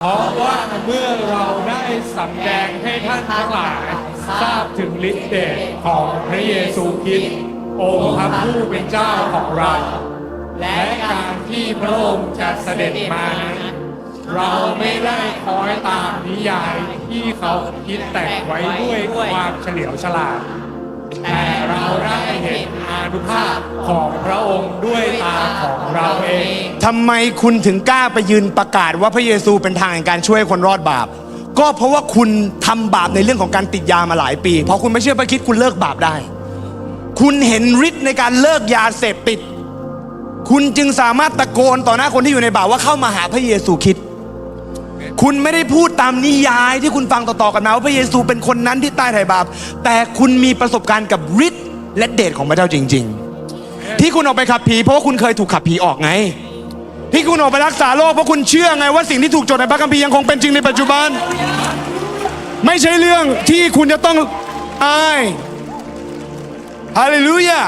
เพราะว่าเมื่อเราได้สำแดงให้ท่านทั้งหลาย ทราบถึงฤทธิเดชของพระเยซูคริสต์องค์พระผู้เป็นเจ้าของเรา และการที่พระองค์จะเสด็จมานั้นเราไม่ได้คอยตามนิยายที่เขาคิดแต่งไว้ด้วยความเฉลียวฉลาด แต่เราได้ นอานุภาพของพระองค์ด้วยตาของเราเอง ทำไมคุณถึงกล้าไปยืนประกาศว่าพระเยซูเป็นทางแห่งการช่วยคนรอดบาป ก็เพราะว่าคุณทำบาปในเรื่องของการติดยามาหลายปีพอคุณไม่เชื่อพระคริดคุณเลิกบาปได้ คุณเห็นฤทธิ์ในการเลิกยาเสพติด คุณจึงสามารถตะโกนต่อหน้าคนที่อยู่ในบาปว่าเข้ามาหาพระเยซูคริด คุณไม่ได้พูดตามนิยายที่คุณฟังต่อๆกันมาว่าพระเยซูเป็นคนนั้นที่ใต้ไถ่บาป แต่คุณมีประสบการณ์กับฤทธิ์ และเดชของพระเจ้าจริง ๆ ที่คุณออกไปขับผีเพราะว่าคุณเคยถูกขับผีออกไง ที่คุณออกไปรักษาโรคเพราะคุณเชื่อไงว่าสิ่งที่ถูกจดในพระคัมภีร์ยังคงเป็นจริงในปัจจุบัน ไม่ใช่เรื่องที่คุณจะต้องอายฮาเลลูยา